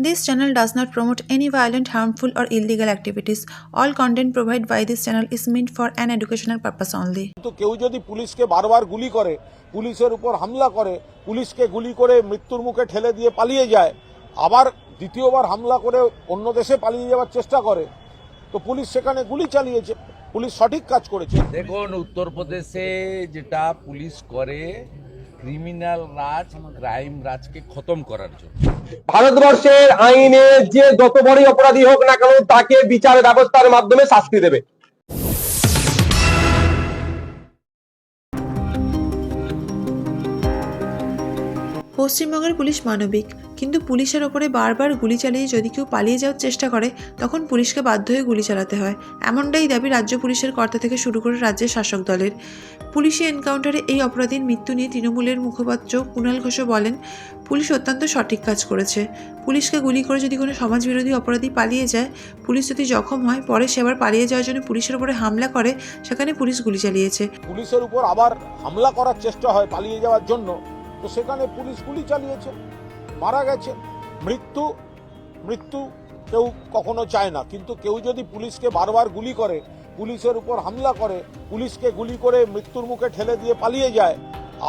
This channel does not promote any violent, harmful, or illegal activities. All content provided by this channel is meant for an educational purpose only. কিন্তু কেউ যদি পুলিশকে বারবার গুলি করে পুলিশের উপর হামলা করে পুলিশকে গুলি করে মৃত্যুর মুখে ঠেলে দিয়ে পালিয়ে যায় আবার দ্বিতীয়বার হামলা করে অন্য দেশে পালিয়ে যাওয়ার চেষ্টা করে তো পুলিশ সেখানে গুলি চালিয়েছে পুলিশ সঠিক কাজ করেছে দেখুন উত্তরপ্রদেশে যেটা পুলিশ করে ক্রিমিনাল রাজ ক্রাইম রাজকে খতম করার জন্য। ভারতবর্ষের আইনে যে যত বড়ই অপরাধী হোক না কেন তাকে বিচার ব্যবস্থার মাধ্যমে শাস্তি দেবে। পশ্চিমবঙ্গের পুলিশ মানবিক কিন্তু পুলিশের ওপরে বারবার গুলি চালিয়ে যদি কেউ পালিয়ে যাওয়ার চেষ্টা করে, তখন পুলিশকে বাধ্য হয়ে গুলি চালাতে হয়। এমনটাই দাবি রাজ্য পুলিশের কর্তা থেকে শুরু করে রাজ্যের শাসক দলের। পুলিশি এনকাউন্টারে এই অপরাধীর মৃত্যু নিয়ে তৃণমূলের মুখপাত্র কুণাল ঘোষ বলেন, পুলিশ অত্যন্ত সঠিক কাজ করেছে। পুলিশকে গুলি করে যদি কোনো সমাজবিরোধী অপরাধী পালিয়ে যায়, পুলিশ যদি জখম হয়, পরে সে আবার পালিয়ে যাওয়ার জন্য পুলিশের উপরে হামলা করে, সেখানে পুলিশ গুলি চালিয়েছে। পুলিশের উপর আবার হামলা করার চেষ্টা হয় পালিয়ে যাওয়ার জন্য, তো সেখানে পুলিশ গুলি চালিয়েছে। মারা গেছে। মৃত্যু মৃত্যু কেউ কখনো চায় না। কিন্তু কেউ যদি পুলিশকে বারবার গুলি করে, পুলিশের উপর হামলা করে, পুলিশকে গুলি করে মৃত্যুর মুখে ঠেলে দিয়ে পালিয়ে যায়,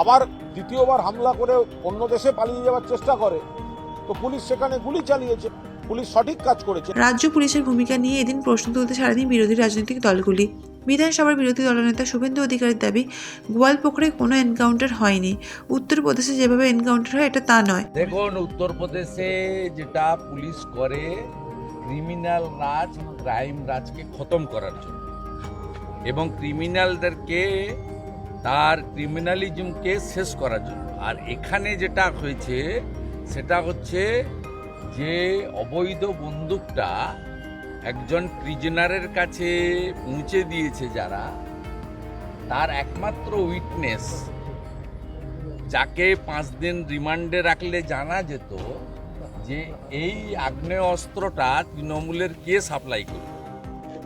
আবার দ্বিতীয়বার হামলা করে অন্য দেশে পালিয়ে যাওয়ার চেষ্টা করে, তো পুলিশ সেখানে গুলি চালিয়েছে, পুলিশ সঠিক কাজ করেছে। রাজ্য পুলিশের ভূমিকা নিয়ে এদিন প্রশ্ন তুলতে সারাদিন বিরোধী রাজনৈতিক দলগুলি। বিধানসভার বিরোধী দলনেতা শুভেন্দু অধিকারীর দাবি গোয়ালপুকুরে কোনো এনকাউন্টার হয়নি। উত্তরপ্রদেশে যেভাবে এনকাউন্টার হয়, এটা তা নয়। দেখুন, উত্তরপ্রদেশে যেটা পুলিশ করে, ক্রিমিনাল রাজ ক্রাইম রাজকে খতম করার জন্য। এবং ক্রিমিনালদেরকে, তার ক্রিমিনালিজমকে শেষ করার জন্য। আর এখানে যেটা হয়েছে, সেটা হচ্ছে যে অবৈধ বন্দুকটা একজন প্রিজনারের কাছে পৌঁছে দিয়েছে যারা, তার একমাত্র উইটনেস যাকে পাঁচ দিন রিমান্ডে রাখলে জানা যেত যে এই আগ্নেয় অস্ত্রটা তৃণমূলের কে সাপ্লাই করবে।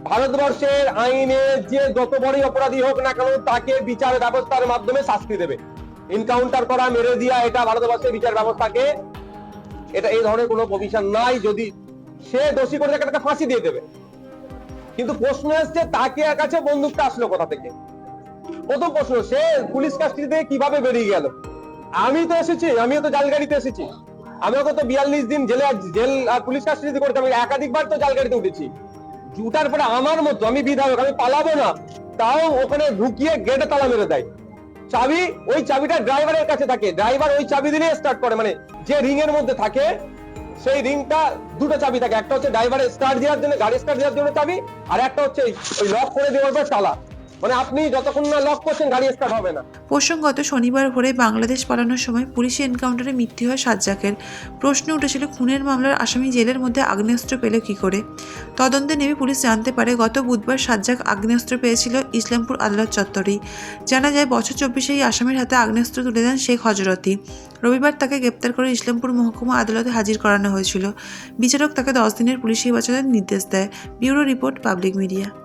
ভারতবর্ষের আইনে যে যত বড়ই অপরাধী হোক না কেন, তাকে বিচার ব্যবস্থার মাধ্যমে শাস্তি দেবে। এনকাউন্টার করা, মেরে দিয়া, এটা ভারতবর্ষের বিচার ব্যবস্থাকে, এটা এই ধরনের কোনো প্রভিশন নাই, যদি সে দোষী করে তাকে ফাঁসি দিয়ে দেবে। কিন্তু প্রশ্ন এসছে তাকে কাছে বন্দুকটা আসলো কোথা থেকে? প্রথম প্রশ্ন, সে পুলিশ কাস্টডি থেকে কীভাবে বেরিয়ে গেল? আমি তো এসেছি, আমিও তো জালগাড়িতে এসেছি। আমিও তো বিয়াল্লিশ দিন জেলে জেল আর পুলিশ কাস্টডিতে করেছি আমি একাধিকবার তো জালগাড়িতে উঠেছি। জুটার পরে আমার মতো, আমি বিধায়ক, আমি পালাবো না। তাও ওখানে ঢুকিয়ে গেটে তালা মেরে দেয়। চাবি, ওই চাবিটা ড্রাইভারের কাছে থাকে। ড্রাইভার ওই চাবি দিলে স্টার্ট করে। মানে যে রিং এর মধ্যে থাকে সেই রিংটা দুটো চাবি থাকে। একটা হচ্ছে ড্রাইভারের স্টার্ট দেওয়ার জন্য গাড়ি স্টার্ট দেওয়ার জন্য চাবি, আর একটা হচ্ছে ওই- লক করে দেওয়ার পর তালা মানে আপনি প্রসঙ্গত শনিবার ভোরে বাংলাদেশ পালানোর সময় পুলিশি এনকাউন্টারে মৃত্যু হয় সাজ্জাকের। প্রশ্ন উঠেছিল, খুনের মামলার আসামি জেলের মধ্যে আগ্নেয়াস্ত্র পেল কী করে? তদন্তে নেমে পুলিশ জানতে পারে, গত বুধবার সাজ্জাক আগ্নেয়াস্ত্র পেয়েছিল ইসলামপুর আদালত চত্বরেই জানা যায়, বছর চব্বিশে এই আসামির হাতে আগ্নেয়াস্ত্র তুলে দেন শেখ হজরতি রবিবার তাকে গ্রেপ্তার করে ইসলামপুর মহকুমা আদালতে হাজির করানো হয়েছিল। বিচারক তাকে দশ দিনের পুলিশ হেফাজতের নির্দেশ দেয়। Bureau report, public media.